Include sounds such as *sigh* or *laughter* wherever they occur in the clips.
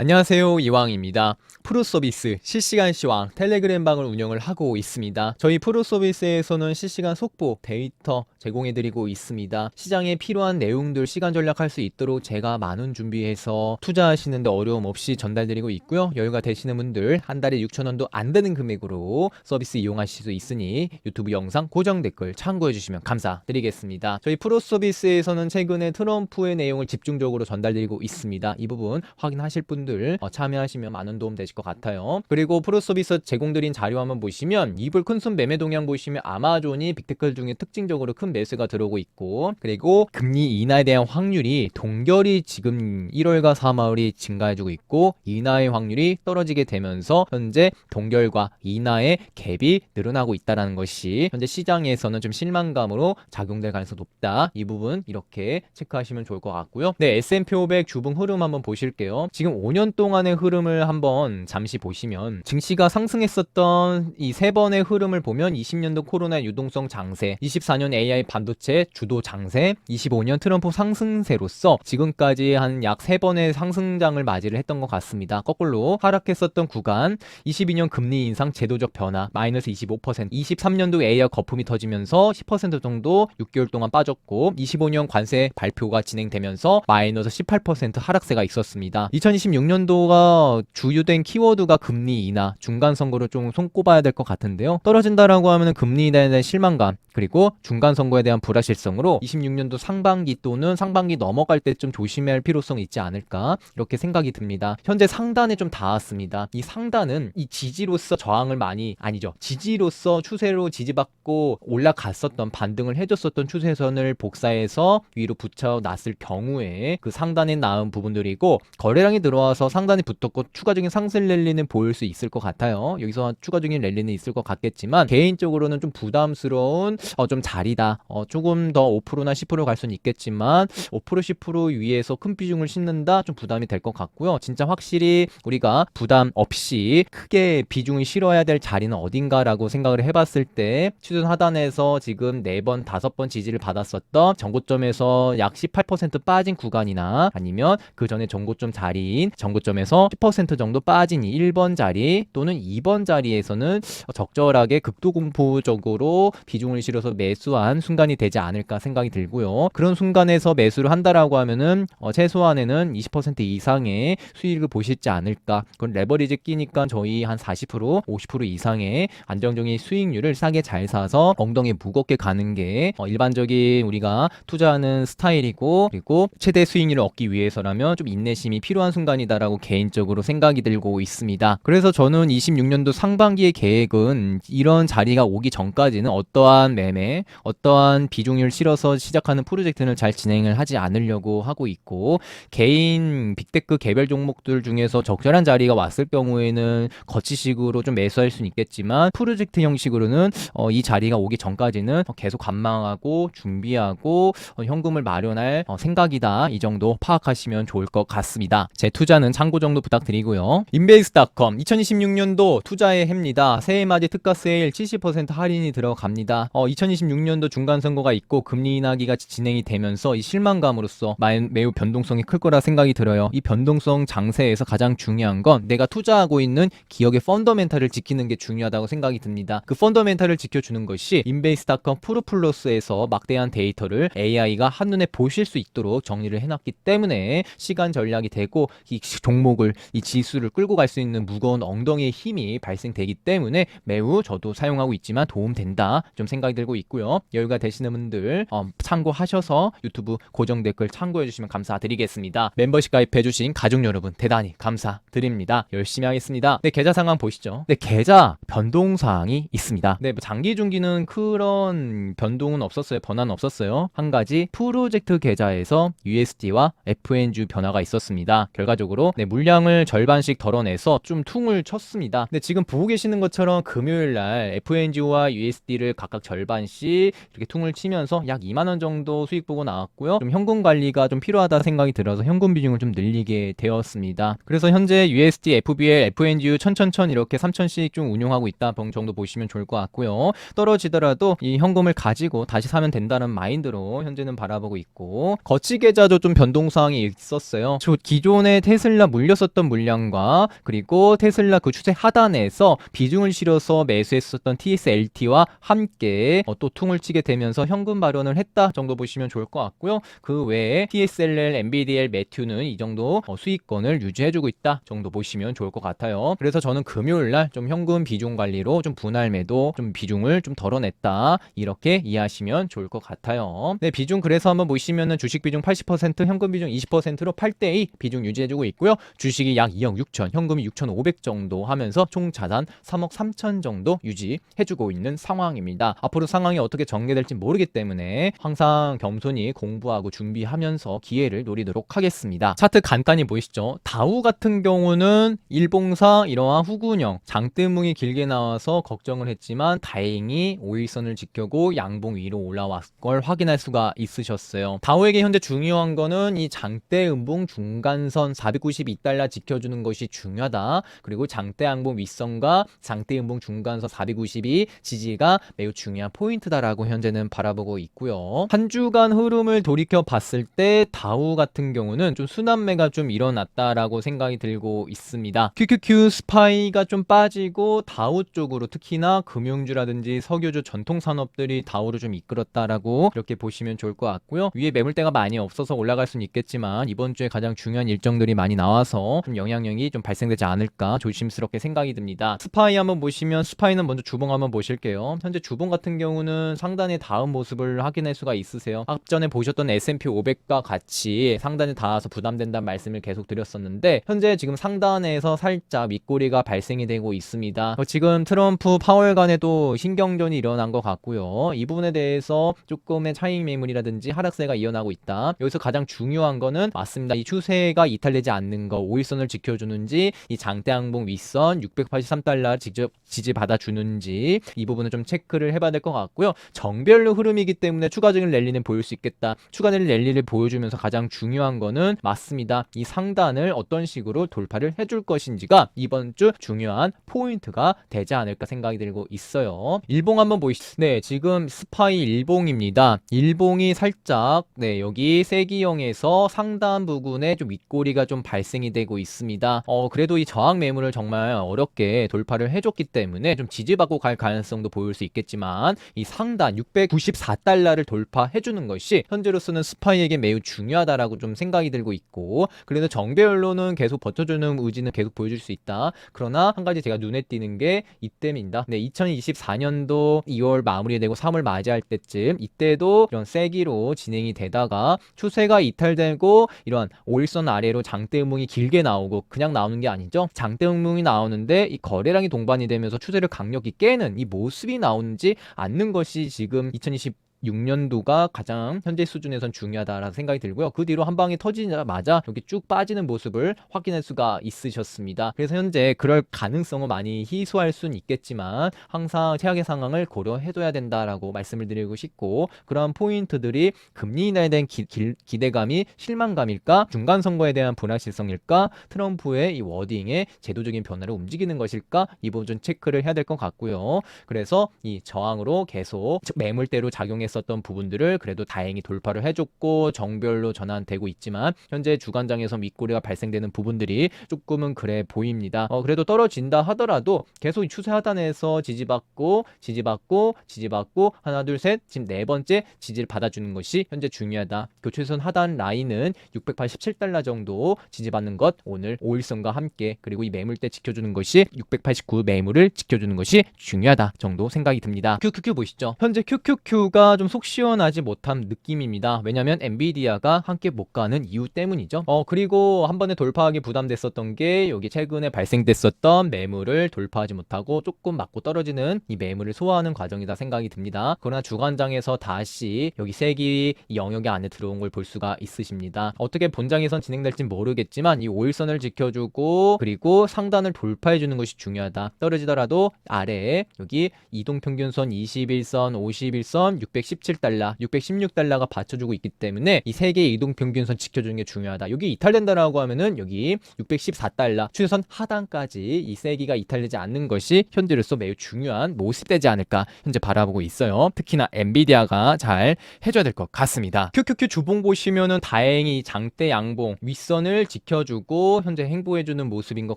안녕하세요 이왕입니다. 프로 서비스 실시간 시황 텔레그램 방을 운영을 하고 있습니다. 저희 프로 서비스에서는 실시간 속보 데이터 제공해드리고 있습니다. 시장에 필요한 내용들 시간 전략할 수 있도록 제가 많은 준비해서 투자하시는데 어려움 없이 전달드리고 있고요. 여유가 되시는 분들 한 달에 6천원도 안 되는 금액으로 서비스 이용하실 수 있으니 유튜브 영상 고정 댓글 참고해 주시면 감사드리겠습니다. 저희 프로 서비스에서는 최근에 트럼프의 내용을 집중적으로 전달드리고 있습니다. 이 부분 확인하실 분들 어, 참여하시면 많은 도움 되실 것 같아요. 그리고 프로 서비스 제공드린 자료 한번 보시면 이불 큰손 매매 동향 보시면 아마존이 빅테크 중에 특징적으로 큰 매수가 들어오고 있고 그리고 금리 인하에 대한 확률이 동결이 지금 1월과 3월이 증가해주고 있고 인하의 확률이 떨어지게 되면서 현재 동결과 인하의 갭이 늘어나고 있다는 것이 현재 시장에서는 좀 실망감으로 작용될 가능성이 높다. 이 부분 이렇게 체크하시면 좋을 것 같고요. 네, S&P 500 주봉 흐름 한번 보실게요. 지금 5년 동안의 흐름을 한번 잠시 보시면 증시가 상승했었던 이 세 번의 흐름을 보면 20년도 코로나 유동성 장세, 24년 AI 반도체 주도 장세, 25년 트럼프 상승세로서 지금까지 한약세 번의 상승장을 맞이를 했던 것 같습니다. 거꾸로 하락했었던 구간, 22년 금리 인상 제도적 변화 마이너스 25%, 23년도 AI 거품이 터지면서 10% 정도 6개월 동안 빠졌고 25년 관세 발표가 진행되면서 마이너스 18% 하락세가 있었습니다. 2026년 도가 주요된 키워드가 금리 인하, 중간 선거를 좀 손꼽아야 될 것 같은데요. 떨어진다라고 하면 금리 인하에 대한 실망감, 그리고 중간 선거에 대한 불확실성으로 26년도 상반기 또는 상반기 넘어갈 때 좀 조심해야 할 필요성이 있지 않을까 이렇게 생각이 듭니다. 현재 상단에 좀 닿았습니다. 이 상단은 이 지지로서 저항을 많이 아니죠. 지지로서 추세로 지지받고 올라갔었던 반등을 해줬었던 추세선을 복사해서 위로 붙여 놨을 경우에 그 상단에 나온 부분들이고 거래량이 들어와서 상단에 붙었고 추가적인 상승 랠리는 보일 수 있을 것 같아요. 여기서 추가적인 랠리는 있을 것 같겠지만 개인적으로는 좀 부담스러운 어, 좀 자리다. 어, 조금 더 5%나 10%갈 수는 있겠지만 5% 10% 위에서 큰 비중을 싣는다 좀 부담이 될 것 같고요. 진짜 확실히 우리가 부담 없이 크게 비중을 실어야 될 자리는 어딘가라고 생각을 해봤을 때 추천 하단에서 지금 4번, 5번 지지를 받았었던 전고점에서 약 18% 빠진 구간이나 아니면 그 전에 전고점 자리인 전 고점에서 10% 정도 빠진 이 1번 자리 또는 2번 자리에서는 적절하게 극도공포적으로 비중을 실어서 매수한 순간이 되지 않을까 생각이 들고요. 그런 순간에서 매수를 한다라고 하면은 어, 최소한에는 20% 이상의 수익을 보실지 않을까. 그건 레버리지 끼니까 저희 한 40% 50% 이상의 안정적인 수익률을 싸게 잘 사서 엉덩이 무겁게 가는 게 어, 일반적인 우리가 투자하는 스타일이고 그리고 최대 수익률을 얻기 위해서라면 좀 인내심이 필요한 순간이 다라고 개인적으로 생각이 들고 있습니다. 그래서 저는 26년도 상반기의 계획은 이런 자리가 오기 전까지는 어떠한 매매, 어떠한 비중을 실어서 시작하는 프로젝트는 잘 진행을 하지 않으려고 하고 있고 개인 빅테크 개별 종목들 중에서 적절한 자리가 왔을 경우에는 거치식으로 좀 매수할 수는 있겠지만 프로젝트 형식으로는 어, 이 자리가 오기 전까지는 계속 관망하고 준비하고 어, 현금을 마련할 어, 생각이다 이 정도 파악하시면 좋을 것 같습니다. 제 투자는 참고 정도 부탁드리고요. 인베이스.com 2026년도 투자의 해입니다. 새해 맞이 특가 세일 70% 할인이 들어갑니다. 어, 2026년도 중간 선거가 있고 금리 인하기가 진행이 되면서 이 실망감으로써 마- 매우 변동성이 클 거라 생각이 들어요. 이 변동성 장세에서 가장 중요한 건 내가 투자하고 있는 기업의 펀더멘탈을 지키는 게 중요하다고 생각이 듭니다. 그 펀더멘탈을 지켜주는 것이 인베이스닷컴 프로플러스에서 막대한 데이터를 AI가 한눈에 보실 수 있도록 정리를 해놨기 때문에 시간 전략이 되고 이 종목을 이 지수를 끌고 갈 수 있는 무거운 엉덩이의 힘이 발생되기 때문에 매우 저도 사용하고 있지만 도움된다 좀 생각이 들고 있고요. 여유가 되시는 분들 어, 참고하셔서 유튜브 고정 댓글 참고해 주시면 감사드리겠습니다. 멤버십 가입해 주신 가족 여러분 대단히 감사드립니다. 열심히 하겠습니다. 네 계좌 상황 보시죠. 네 계좌 변동 사항이 있습니다. 네뭐 장기 중기는 그런 변동은 없었어요. 변화는 없었어요. 한 가지 프로젝트 계좌에서 USD와 FNG 변화가 있었습니다. 결과적으로 네, 물량을 절반씩 덜어내서 좀 퉁을 쳤습니다. 근데 지금 보고 계시는 것처럼 금요일 날 FNG와 USD를 각각 절반씩 이렇게 퉁을 치면서 약 2만 원 정도 수익 보고 나왔고요. 좀 현금 관리가 좀 필요하다 생각이 들어서 현금 비중을 좀 늘리게 되었습니다. 그래서 현재 USD, FBL, FNGU 천천천 이렇게 3천씩 좀 운용하고 있다 정도 보시면 좋을 것 같고요. 떨어지더라도 이 현금을 가지고 다시 사면 된다는 마인드로 현재는 바라보고 있고 거치 계좌도 좀 변동 사항이 있었어요. 저 기존의 테슬라 테슬라 물렸었던 물량과 그리고 테슬라 그 추세 하단에서 비중을 실어서 매수했었던 TSLT와 함께 어, 또 퉁을 치게 되면서 현금 발현을 했다 정도 보시면 좋을 것 같고요. 그 외에 TSLL, MBDL, 매튜는 이 정도 어, 수익권을 유지해주고 있다 정도 보시면 좋을 것 같아요. 그래서 저는 금요일 날 좀 현금 비중 관리로 좀 분할 매도 좀 비중을 좀 덜어냈다 이렇게 이해하시면 좋을 것 같아요. 네 비중 그래서 한번 보시면은 주식 비중 80% 현금 비중 20%로 8대2 비중 유지해주고 있고 요. 주식이 약 2억 6천, 현금이 6,500 정도 하면서 총 자산 3억 3천 정도 유지해주고 있는 상황입니다. 앞으로 상황이 어떻게 전개될지 모르기 때문에 항상 겸손히 공부하고 준비하면서 기회를 노리도록 하겠습니다. 차트 간단히 보이시죠? 다우 같은 경우는 일봉사 이러한 후군형 장대뭉이 길게 나와서 걱정을 했지만 다행히 5일선을 지켜고 양봉 위로 올라왔 걸 확인할 수가 있으셨어요. 다우에게 현재 중요한 거는 이 장대 음봉 중간선 492달러 지켜주는 것이 중요하다. 그리고 장대 양봉 윗선과 장대 음봉 중간선 492 지지가 매우 중요한 포인트다라고 현재는 바라보고 있고요. 한 주간 흐름을 돌이켜 봤을 때 다우 같은 경우는 좀 순환매가 좀 일어났다라고 생각이 들고 있습니다. QQQ 스파이가 좀 빠지고 다우 쪽으로 특히나 금융주라든지 석유주 전통 산업들이 다우를 좀 이끌었다라고 이렇게 보시면 좋을 것 같고요. 위에 매물대가 많이 없어서 올라갈 수는 있겠지만 이번 주에 가장 중요한 일정들이 많이 나와서 좀 영향력이 좀 발생되지 않을까 조심스럽게 생각이 듭니다. 스파이 한번 보시면 스파이는 먼저 주봉 한번 보실게요. 현재 주봉 같은 경우는 상단에 닿은 모습을 확인할 수가 있으세요. 앞전에 보셨던 S&P 500과 같이 상단에 닿아서 부담된다는 말씀을 계속 드렸었는데 현재 지금 상단에서 살짝 윗꼬리가 발생이 되고 있습니다. 어, 지금 트럼프 파월 간에도 신경전이 일어난 것 같고요. 이 부분에 대해서 조금의 차익 매물이라든지 하락세가 이어나고 있다. 여기서 가장 중요한 거는 맞습니다. 이 추세가 이탈되지 않는 거, 5일선을 지켜주는지, 이 장대 항봉 윗선 683달러 직접 지지받아 주는지 이 부분을 좀 체크를 해봐야 될 것 같고요. 정별로 흐름이기 때문에 추가적인 랠리는 보일 수 있겠다. 추가적인 랠리를 보여주면서 가장 중요한 거는 맞습니다. 이 상단을 어떤 식으로 돌파를 해줄 것인지가 이번 주 중요한 포인트가 되지 않을까 생각이 들고 있어요. 일봉 한번 보시죠. 네, 지금 스파이 일봉입니다. 일봉이 살짝 네 여기 세기형에서 상단 부분에 좀 윗꼬리가 좀 발생이 되고 있습니다. 어 그래도 이 저항 매물을 정말 어렵게 돌파를 해줬기 때문에 좀 지지받고 갈 가능성도 보일 수 있겠지만 이 상단 694달러를 돌파해주는 것이 현재로서는 스파이에게 매우 중요하다라고 좀 생각이 들고 있고 그래도 정배열로는 계속 버텨주는 의지는 계속 보여줄 수 있다. 그러나 한 가지 제가 눈에 띄는 게 이때입니다. 네, 2024년도 2월 마무리되고 3월 맞이할 때쯤 이때도 이런 세기로 진행이 되다가 추세가 이탈되고 이런 5일선 아래로 장대 음봉이 길게 나오고 그냥 나오는 게 아니죠. 장대음봉이 나오는데 이 거래량이 동반이 되면서 추세를 강력히 깨는 이 모습이 나오는지 않는 것이 지금 2020 6년도가 가장 현재 수준에선 중요하다라는 생각이 들고요. 그 뒤로 한 방에 터지자마자 이렇게 쭉 빠지는 모습을 확인할 수가 있으셨습니다. 그래서 현재 그럴 가능성은 많이 희소할 수는 있겠지만 항상 최악의 상황을 고려해둬야 된다라고 말씀을 드리고 싶고 그런 포인트들이 금리 인하에 대한 기, 기, 대감이 실망감일까 중간 선거에 대한 불확실성일까 트럼프의 이 워딩에 제도적인 변화를 움직이는 것일까 이 부분 좀 체크를 해야 될 것 같고요. 그래서 이 저항으로 계속 매물대로 작용해 했었던 부분들을 그래도 다행히 돌파를 해줬고 정별로 전환되고 있지만 현재 주간장에서 윗꼬리가 발생되는 부분들이 조금은 그래 보입니다. 어, 그래도 떨어진다 하더라도 계속 추세 하단에서 지지받고 지지받고 지지받고 하나 둘 셋 지금 네 번째 지지를 받아주는 것이 현재 중요하다. 교체선 하단 라인은 687달러 정도 지지받는 것 오늘 5일선과 함께 그리고 이 매물대 지켜주는 것이 689 매물을 지켜주는 것이 중요하다 정도 생각이 듭니다. QQQ 보시죠. 현재 QQQ가 좀 속 시원하지 못한 느낌입니다. 왜냐면 엔비디아가 함께 못 가는 이유 때문이죠. 어 그리고 한 번에 돌파하기 부담됐었던 게 여기 최근에 발생됐었던 매물을 돌파하지 못하고 조금 맞고 떨어지는 이 매물을 소화하는 과정이다 생각이 듭니다. 그러나 주간장에서 다시 여기 세기 영역에 안에 들어온 걸 볼 수가 있으십니다. 어떻게 본장에선 진행될지 모르겠지만 이 5일선을 지켜주고 그리고 상단을 돌파해 주는 것이 중요하다. 떨어지더라도 아래에 여기 이동평균선 21선, 51선, 610 617달러, 616달러가 받쳐주고 있기 때문에 이 세 개의 이동 평균선 지켜주는 게 중요하다. 여기 이탈된다라고 하면은 여기 614달러 추세선 하단까지 이 세기가 이탈되지 않는 것이 현재로서 매우 중요한 모습되지 않을까 현재 바라보고 있어요. 특히나 엔비디아가 잘 해줘야 될 것 같습니다. QQQ 주봉 보시면은 다행히 장대 양봉 윗선을 지켜주고 현재 행보해주는 모습인 것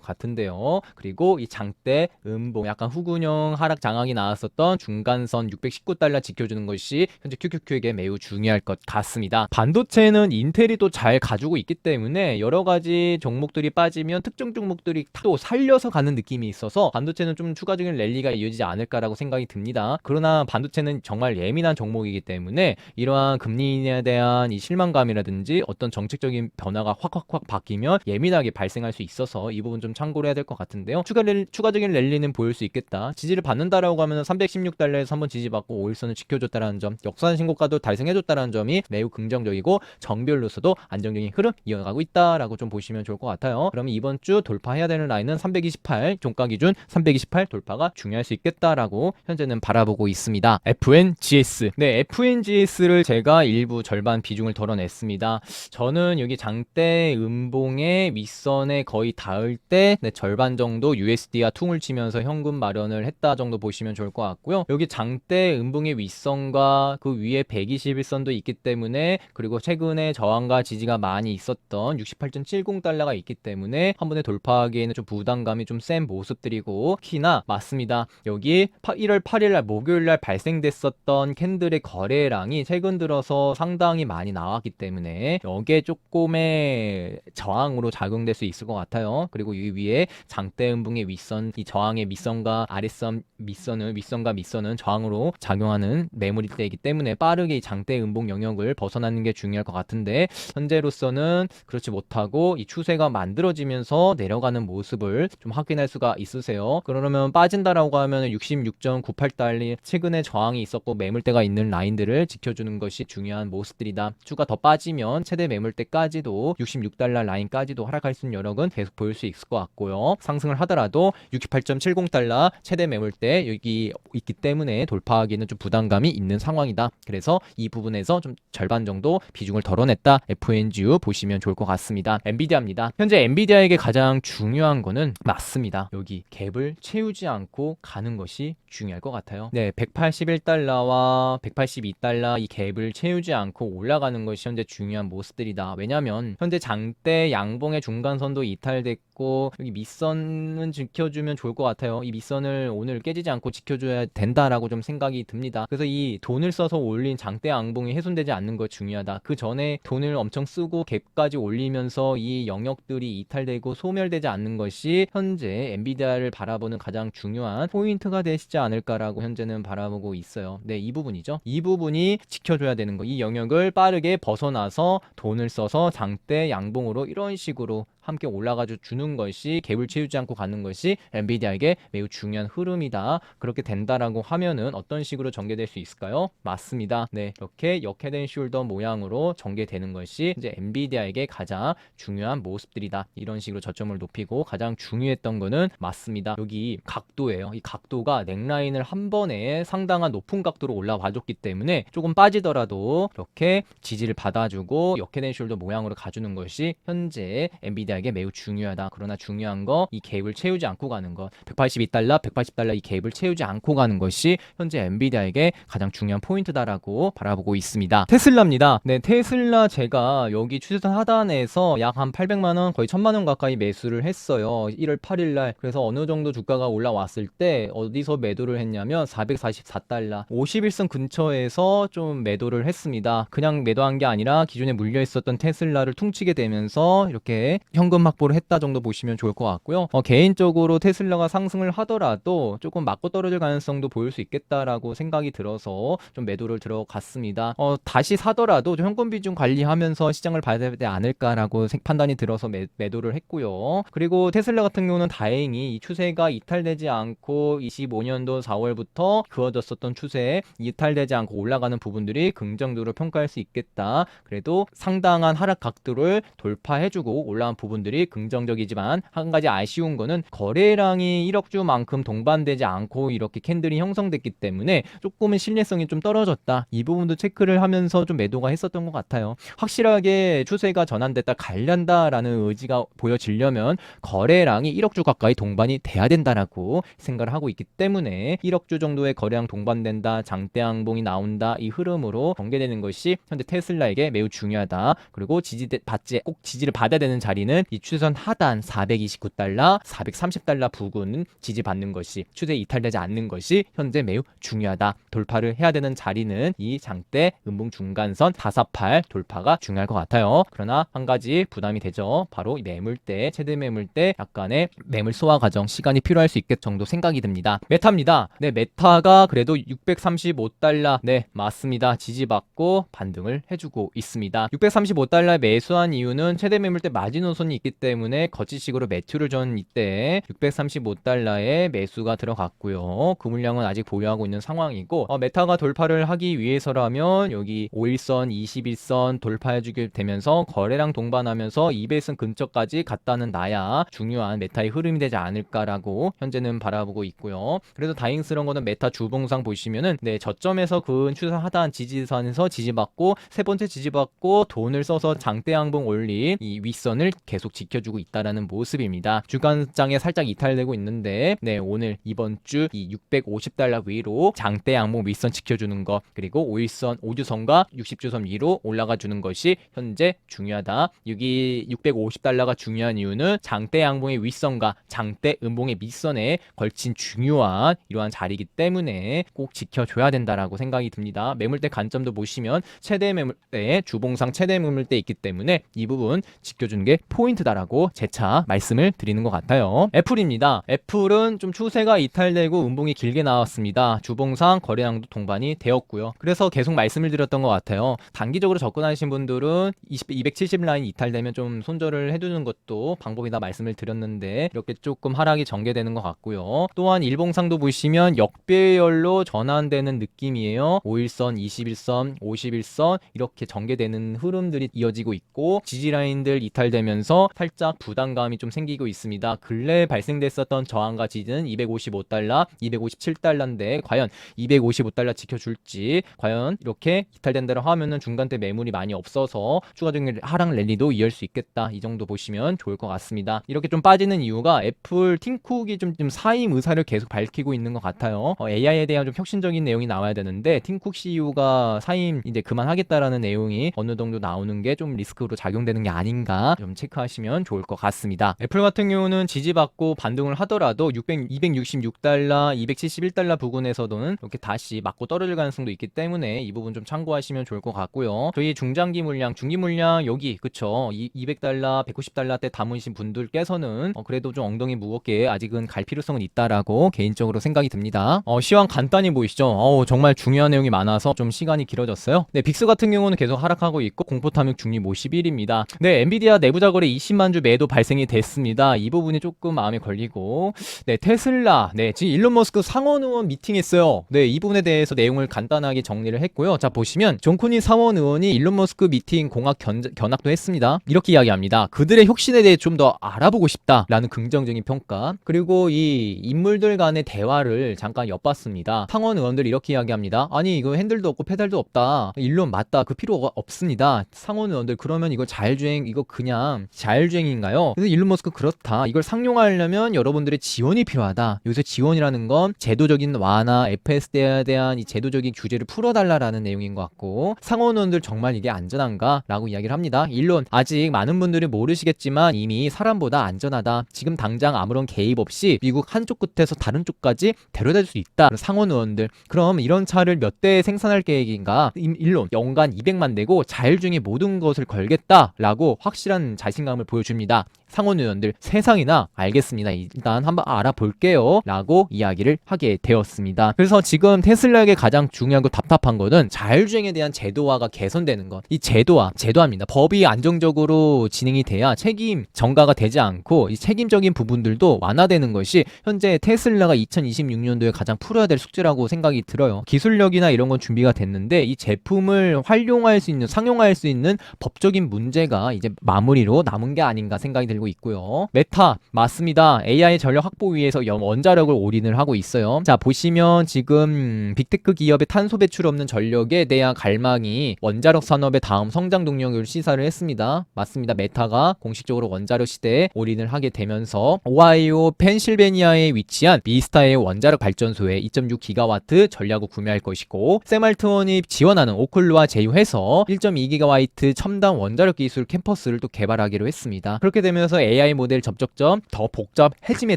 같은데요. 그리고 이 장대 음봉 약간 후근형 하락 장악이 나왔었던 중간선 619달러 지켜주는 것이 현재 QQQ에게 매우 중요할 것 같습니다. 반도체는 인텔이 또 잘 가지고 있기 때문에 여러 가지 종목들이 빠지면 특정 종목들이 또 살려서 가는 느낌이 있어서 반도체는 좀 추가적인 랠리가 이어지지 않을까라고 생각이 듭니다. 그러나 반도체는 정말 예민한 종목이기 때문에 이러한 금리에 대한 이 실망감이라든지 어떤 정책적인 변화가 확확확 바뀌면 예민하게 발생할 수 있어서 이 부분 좀 참고를 해야 될 것 같은데요. 추가 랠, 추가적인 랠리는 보일 수 있겠다. 지지를 받는다라고 하면 316달러에서 한번 지지받고 5일선을 지켜줬다라는 점, 역사상 신고가도 달성해줬다라는 점이 매우 긍정적이고 정별로서도 안정적인 흐름 이어가고 있다라고 좀 보시면 좋을 것 같아요. 그러면 이번 주 돌파해야 되는 라인은 328 종가 기준 328 돌파가 중요할 수 있겠다라고 현재는 바라보고 있습니다. FNGS 네 FNGS를 제가 일부 절반 비중을 덜어냈습니다. 저는 여기 장대 음봉의 윗선에 거의 닿을 때 네, 절반 정도 USD와 퉁을 치면서 현금 마련을 했다 정도 보시면 좋을 것 같고요. 여기 장대 음봉의 윗선과 그 위에 121선도 있기 때문에 그리고 최근에 저항과 지지가 많이 있었던 68.70달러가 있기 때문에 한 번에 돌파하기에는 좀 부담감이 좀 센 모습들이고 특히나 맞습니다. 여기 1월 8일 날 목요일 날 발생됐었던 캔들의 거래량이 최근 들어서 상당히 많이 나왔기 때문에 여기에 조금의 저항으로 작용될 수 있을 것 같아요. 그리고 이 위에 장대 음봉의 윗선 이 저항의 밑선과 아랫선 밑선을 윗선과 밑선은 저항으로 작용하는 매물일 대이기 때문에 빠르게 이 장대 음봉 영역을 벗어나는 게 중요할 것 같은데 현재로서는 그렇지 못하고 이 추세가 만들어지면서 내려가는 모습을 좀 확인할 수가 있으세요. 그러면 빠진다라고 하면 66.98달러 최근에 저항이 있었고 매물대가 있는 라인들을 지켜주는 것이 중요한 모습들이다. 추가 더 빠지면 최대 매물대까지도 66달러 라인까지도 하락할 수 있는 여력은 계속 보일 수 있을 것 같고요. 상승을 하더라도 68.70달러 최대 매물대 여기 있기 때문에 돌파하기는 좀 부담감이 있는 상황 이다. 그래서 이 부분에서 좀 절반 정도 비중을 덜어냈다. FNGU 보시면 좋을 것 같습니다. 엔비디아입니다. 현재 엔비디아에게 가장 중요한 거는 맞습니다. 여기 갭을 채우지 않고 가는 것이 중요할 것 같아요. 네, 181달러와 182달러 이 갭을 채우지 않고 올라가는 것이 현재 중요한 모습들이다. 왜냐하면 현재 장대 양봉의 중간선도 이탈됐고 여기 밑선은 지켜주면 좋을 것 같아요. 이 밑선을 오늘 깨지지 않고 지켜줘야 된다라고 좀 생각이 듭니다. 그래서 이 돈을 써서 올린 장대 양봉이 훼손되지 않는 것 중요하다. 그 전에 돈을 엄청 쓰고 갭까지 올리면서 이 영역들이 이탈되고 소멸되지 않는 것이 현재 엔비디아를 바라보는 가장 중요한 포인트가 되시지 않을까라고 현재는 바라보고 있어요. 네, 이 부분이죠. 이 부분이 지켜줘야 되는 거. 이 영역을 빠르게 벗어나서 돈을 써서 장대 양봉으로 이런 식으로 함께 올라가 주는 것이 갭을 채우지 않고 가는 것이 엔비디아에게 매우 중요한 흐름이다. 그렇게 된다라고 하면은 어떤 식으로 전개될 수 있을까요? 맞습니다. 네, 이렇게 역헤드 숄더 모양으로 전개되는 것이 이제 엔비디아에게 가장 중요한 모습들이다. 이런 식으로 저점을 높이고 가장 중요했던 거는 맞습니다. 여기 각도예요. 이 각도가 넥라인을 한 번에 상당한 높은 각도로 올라와 줬기 때문에 조금 빠지더라도 이렇게 지지를 받아주고 역헤드 숄더 모양으로 가주는 것이 현재 엔비디아 엔비디아에게 매우 중요하다. 그러나 중요한 거 이 갭을 채우지 않고 가는 것. 182달러, 180달러 이 갭을 채우지 않고 가는 것이 현재 엔비디아에게 가장 중요한 포인트다라고 바라보고 있습니다. 테슬라입니다. 네, 테슬라 제가 여기 추세선 하단에서 약 한 800만 원, 거의 1000만 원 가까이 매수를 했어요. 1월 8일 날. 그래서 어느 정도 주가가 올라왔을 때 어디서 매도를 했냐면 444달러, 51선 근처에서 좀 매도를 했습니다. 그냥 매도한 게 아니라 기존에 물려 있었던 테슬라를 퉁치게 되면서 이렇게 현금 확보를 했다 정도 보시면 좋을 것 같고요. 어, 개인적으로 테슬라가 상승을 하더라도 조금 맞고 떨어질 가능성도 보일 수 있겠다라고 생각이 들어서 좀 매도를 들어갔습니다. 어, 다시 사더라도 좀 현금 비중 관리하면서 시장을 봐야 되지 않을까라고 생- 판단이 들어서 매, 매도를 했고요. 그리고 테슬라 같은 경우는 다행히 이 추세가 이탈되지 않고 25년도 4월부터 그어졌었던 추세에 이탈되지 않고 올라가는 부분들이 긍정적으로 평가할 수 있겠다. 그래도 상당한 하락 각도를 돌파해주고 올라간 부분 부분들이 긍정적이지만 한 가지 아쉬운 거는 거래량이 1억 주만큼 동반되지 않고 이렇게 캔들이 형성됐기 때문에 조금은 신뢰성이 좀 떨어졌다. 이 부분도 체크를 하면서 좀 매도가 했었던 것 같아요. 확실하게 추세가 전환됐다 갈란다라는 의지가 보여지려면 거래량이 1억 주 가까이 동반이 돼야 된다라고 생각을 하고 있기 때문에 1억 주 정도의 거래량 동반된다, 장대 항봉이 나온다 이 흐름으로 전개되는 것이 현재 테슬라에게 매우 중요하다. 그리고 지지 받지 꼭 지지를 받아야 되는 자리는 이 추선 하단 429달러, 430달러 부근 지지받는 것이 추세 이탈되지 않는 것이 현재 매우 중요하다. 돌파를 해야 되는 자리는 이 장대 음봉 중간선 448 돌파가 중요할 것 같아요. 그러나 한 가지 부담이 되죠. 바로 이 매물대 최대 매물대 약간의 매물 소화 과정 시간이 필요할 수 있겠 정도 생각이 듭니다. 메타입니다. 네, 메타가 그래도 635달러 네 맞습니다. 지지받고 반등을 해주고 있습니다. 635달러 매수한 이유는 최대 매물대 마지노선이 있기 때문에 거치식으로 매출을 전 이때 635달러에 매수가 들어갔고요. 그 물량은 아직 보유하고 있는 상황이고 어, 메타가 돌파를 하기 위해서라면 여기 5일선, 21선 돌파해주게 되면서 거래량 동반하면서 2배선 근처까지 갔다는 나야 중요한 메타의 흐름이 되지 않을까라고 현재는 바라보고 있고요. 그래도 다행스러운 거는 메타 주봉상 보시면은 네 저점에서 근 추세 하단 지지선에서 지지받고 세 번째 지지받고 돈을 써서 장대 양봉 올린 이 윗선을 계속 지켜주고 있다라는 모습입니다. 주간장에 살짝 이탈되고 있는데 네 오늘 이번 주 이 650달러 위로 장대 양봉 윗선 지켜주는 것 그리고 5일선 5주선과 60주선 위로 올라가 주는 것이 현재 중요하다. 여기 650달러가 중요한 이유는 장대 양봉의 윗선과 장대 음봉의 밑선에 걸친 중요한 이러한 자리이기 때문에 꼭 지켜줘야 된다라고 생각이 듭니다. 매물대 관점도 보시면 최대 매물대 주봉상 최대 매물대 있기 때문에 이 부분 지켜주는 게 포 인트다라고 재차 말씀을 드리는 것 같아요. 애플입니다. 애플은 좀 추세가 이탈되고 음봉이 길게 나왔습니다. 주봉상 거래량도 동반이 되었고요. 그래서 계속 말씀을 드렸던 것 같아요. 단기적으로 접근하신 분들은 20, 270 라인 이탈되면 좀 손절을 해두는 것도 방법이다 말씀을 드렸는데 이렇게 조금 하락이 전개되는 것 같고요. 또한 일봉상도 보시면 역배열로 전환되는 느낌이에요. 5일선, 21선, 51선 이렇게 전개되는 흐름들이 이어지고 있고 지지 라인들 이탈되면서 살짝 부담감이 좀 생기고 있습니다. 근래 발생됐었던 저항과 지지는 255달러, 257달러인데 과연 255달러 지켜줄지 과연 이렇게 이탈된다고 하면은 중간대 매물이 많이 없어서 추가적인 하락 랠리도 이을 수 있겠다. 이 정도 보시면 좋을 것 같습니다. 이렇게 좀 빠지는 이유가 애플 팀쿡이 좀, 좀 사임 의사를 계속 밝히고 있는 것 같아요. 어, AI에 대한 좀 혁신적인 내용이 나와야 되는데 팀쿡 CEO가 사임 이제 그만하겠다라는 내용이 어느 정도 나오는 게 좀 리스크로 작용되는 게 아닌가 좀 체크하 시면 좋을 것 같습니다. 애플 같은 경우는 지지받고 반등을 하더라도 600, 266달러, 271달러 부근에서도는 이렇게 다시 맞고 떨어질 가능성도 있기 때문에 이 부분 좀 참고하시면 좋을 것 같고요. 저희 중장기 물량, 중기 물량 여기 그쵸? 200달러, 190달러 때 담으신 분들께서는 어, 그래도 좀 엉덩이 무겁게 아직은 갈 필요성은 있다라고 개인적으로 생각이 듭니다. 어, 시황 간단히 보이시죠? 어우, 정말 중요한 내용이 많아서 좀 시간이 길어졌어요. 네, 빅스 같은 경우는 계속 하락하고 있고 공포 탐욕 중립 51입니다. 네, 엔비디아 내부자 거래 20만 주 매도 발생이 됐습니다. 이 부분이 조금 마음에 걸리고 네, 테슬라. 네, 지금 일론 머스크 상원 의원 미팅했어요. 네, 이 부분에 대해서 내용을 간단하게 정리를 했고요. 자, 보시면 존 코니 상원 의원이 일론 머스크 미팅 공학 견, 견학도 했습니다. 이렇게 이야기합니다. 그들의 혁신에 대해 좀 더 알아보고 싶다라는 긍정적인 평가. 그리고 이 인물들 간의 대화를 잠깐 엿봤습니다. 상원 의원들 이렇게 이야기합니다. 아니, 이거 핸들도 없고 페달도 없다. 일론 맞다. 그 필요가 없습니다. 상원 의원들 그러면 이거 자율주행 이거 그냥 자율주행인가요? 그래서 일론 머스크 그렇다. 이걸 상용하려면 여러분들의 지원이 필요하다. 여기서 지원이라는 건 제도적인 완화, FSD에 대한 이 제도적인 규제를 풀어달라라는 내용인 것 같고 상원 의원들 정말 이게 안전한가라고 이야기를 합니다. 일론 아직 많은 분들이 모르시겠지만 이미 사람보다 안전하다. 지금 당장 아무런 개입 없이 미국 한쪽 끝에서 다른 쪽까지 데려다 줄 수 있다. 상원 의원들 그럼 이런 차를 몇 대 생산할 계획인가? 임- 일론 연간 200만 대고 자율주행의 모든 것을 걸겠다라고 확실한 자신감 을 보여줍니다. 상원 의원들 세상이나 알겠습니다. 일단 한번 알아볼게요. 라고 이야기를 하게 되었습니다. 그래서 지금 테슬라에게 가장 중요하고 답답한 거는 자율주행에 대한 제도화가 개선되는 것. 이 제도화, 제도화입니다. 법이 안정적으로 진행이 돼야 책임 전가가 되지 않고 이 책임적인 부분들도 완화되는 것이 현재 테슬라가 2026년도에 가장 풀어야 될 숙제라고 생각이 들어요. 기술력이나 이런 건 준비가 됐는데 이 제품을 활용할 수 있는 상용할 수 있는 법적인 문제가 이제 마무리로 남은 게 아닌가 생각이 들고 되고 있고요. 메타 맞습니다. AI 전력 확보 위해서 연- 원자력을 올인을 하고 있어요. 자 보시면 지금 빅테크 기업의 탄소 배출 없는 전력에 대한 갈망이 원자력 산업의 다음 성장 동력을 시사를 했습니다. 맞습니다. 메타가 공식적으로 원자력 시대에 올인을 하게 되면서 오하이오 펜실베니아에 위치한 미스타의 원자력 발전소에 2.6 기가와트 전략을 구매할 것이고 세말트원이 지원하는 오클루와 제휴해서 1.2 기가와트 첨단 원자력 기술 캠퍼스를 또 개발하기로 했습니다. 그렇게 되면서 AI 모델 접촉점 더 복잡해짐에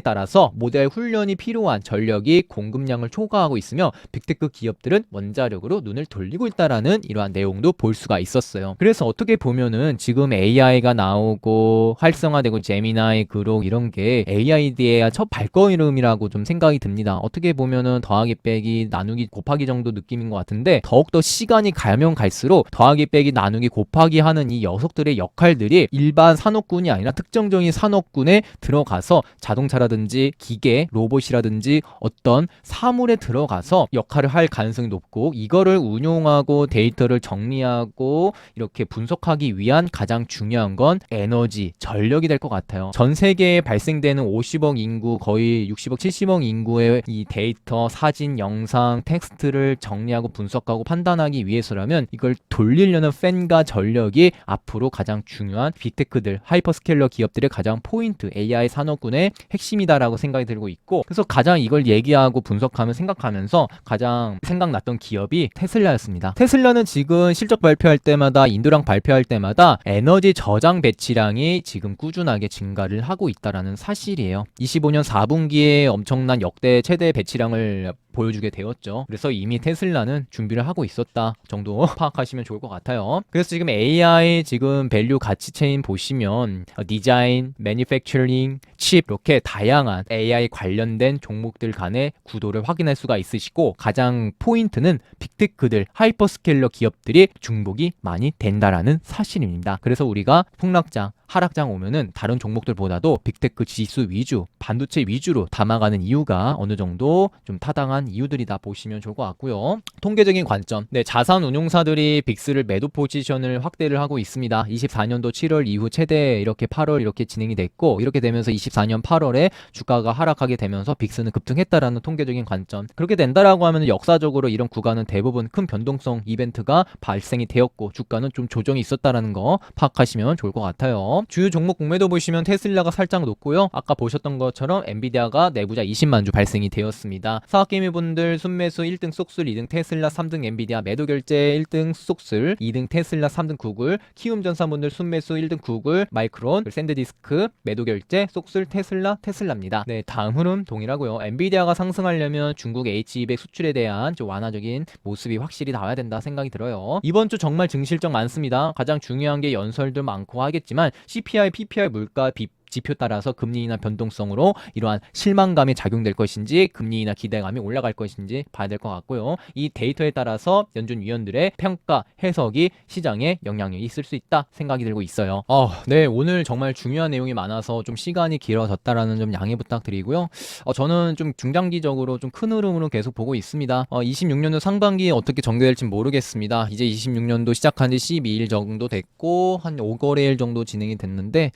따라서 모델 훈련이 필요한 전력이 공급량을 초과하고 있으며 빅테크 기업들은 원자력으로 눈을 돌리고 있다라는 이러한 내용도 볼 수가 있었어요. 그래서 어떻게 보면은 지금 AI가 나오고 활성화되고 제미나이 그록 이런 게 AID의 첫 발걸음이라고 좀 생각이 듭니다. 어떻게 보면은 더하기 빼기 나누기 곱하기 정도 느낌인 것 같은데 더욱더 시간이 가면 갈수록 더하기 빼기 나누기 곱하기 하는 이 녀석들의 역할들이 일반 산업군이 아니라 특정 적인 산업군에 들어가서 자동차라든지 기계, 로봇이라든지 어떤 사물에 들어가서 역할을 할 가능성이 높고 이거를 운용하고 데이터를 정리하고 이렇게 분석하기 위한 가장 중요한 건 에너지, 전력이 될 것 같아요. 전 세계에 발생되는 50억 인구, 거의 60억, 70억 인구의 이 데이터, 사진, 영상, 텍스트를 정리하고 분석하고 판단하기 위해서라면 이걸 돌리려는 팬과 전력이 앞으로 가장 중요한 빅테크들, 하이퍼스케일러 기업 들의 가장 포인트, AI 산업군의 핵심이다라고 생각이 들고 있고 그래서 가장 이걸 얘기하고 분석하면 생각하면서 가장 생각났던 기업이 테슬라였습니다. 테슬라는 지금 실적 발표할 때마다 인도랑 발표할 때마다 에너지 저장 배치량이 지금 꾸준하게 증가를 하고 있다라는 사실이에요. 25년 4분기에 엄청난 역대 최대 배치량을 보여주게 되었죠. 그래서 이미 테슬라는 준비를 하고 있었다 정도 *laughs* 파악하시면 좋을 것 같아요. 그래서 지금 AI 지금 밸류 가치 체인 보시면 어, 디자인, 매니팩처링, 칩 이렇게 다양한 AI 관련된 종목들 간의 구도를 확인할 수가 있으시고 가장 포인트는 빅테크들, 하이퍼스케일러 기업들이 중복이 많이 된다라는 사실입니다. 그래서 우리가 폭락장 하락장 오면은 다른 종목들보다도 빅테크 지수 위주, 반도체 위주로 담아가는 이유가 어느 정도 좀 타당한 이유들이다 보시면 좋을 것 같고요. 통계적인 관점. 네, 자산 운용사들이 빅스를 매도 포지션을 확대를 하고 있습니다. 24년도 7월 이후 최대 이렇게 8월 이렇게 진행이 됐고 이렇게 되면서 24년 8월에 주가가 하락하게 되면서 빅스는 급등했다라는 통계적인 관점. 그렇게 된다라고 하면 역사적으로 이런 구간은 대부분 큰 변동성 이벤트가 발생이 되었고 주가는 좀 조정이 있었다라는 거 파악하시면 좋을 것 같아요. 주요 종목 공매도 보시면 테슬라가 살짝 높고요. 아까 보셨던 것처럼 엔비디아가 내부자 20만 주 발생이 되었습니다. 사학개미 분들 순매수 1등 쏙술, 2등 테슬라, 3등 엔비디아 매도 결제 1등 쏙술, 2등 테슬라, 3등 구글, 키움전사분들 순매수 1등 구글, 마이크론, 샌드디스크 매도 결제 쏙술, 테슬라, 테슬라입니다. 네, 다음 흐름 동일하고요. 엔비디아가 상승하려면 중국 H200 수출에 대한 좀 완화적인 모습이 확실히 나와야 된다 생각이 들어요. 이번 주 정말 증실적 많습니다. 가장 중요한 게 연설도 많고 하겠지만 CPI, PPI 물가 비 지표 따라서 금리 인하 변동성으로 이러한 실망감이 작용될 것인지 금리 인하 기대감이 올라갈 것인지 봐야 될 것 같고요. 이 데이터에 따라서 연준 위원들의 평가 해석이 시장에 영향이 있을 수 있다 생각이 들고 있어요. 어, 네 오늘 정말 중요한 내용이 많아서 좀 시간이 길어졌다라는 좀 양해 부탁드리고요. 어, 저는 좀 중장기적으로 좀 큰 흐름으로 계속 보고 있습니다. 어, 26년도 상반기에 어떻게 전개될지 모르겠습니다. 이제 26년도 시작한 지 12일 정도 됐고 한 5거래일 정도 진행이 됐는데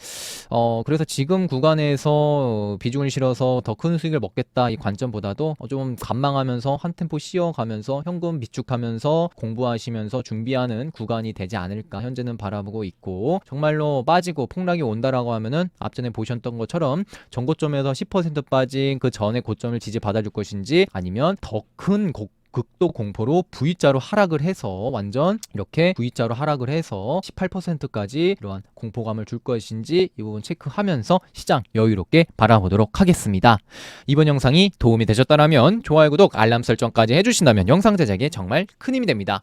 어, 그래서 지금 구간에서 비중을 실어서 더 큰 수익을 먹겠다 이 관점보다도 어, 좀 관망하면서 한 템포 쉬어가면서 현금 비축하면서 공부하시면서 준비하는 구간이 되지 않을까 현재는 바라보고 있고 정말로 빠지고 폭락이 온다라고 하면은 앞전에 보셨던 것처럼 전고점에서 10% 빠진 그 전의 고점을 지지 받아줄 것인지 아니면 더 큰 극도 공포로 V자로 하락을 해서 완전 이렇게 V자로 하락을 해서 18%까지 이러한 공포감을 줄 것인지 이 부분 체크하면서 시장 여유롭게 바라보도록 하겠습니다. 이번 영상이 도움이 되셨다면 좋아요, 구독, 알람 설정까지 해주신다면 영상 제작에 정말 큰 힘이 됩니다.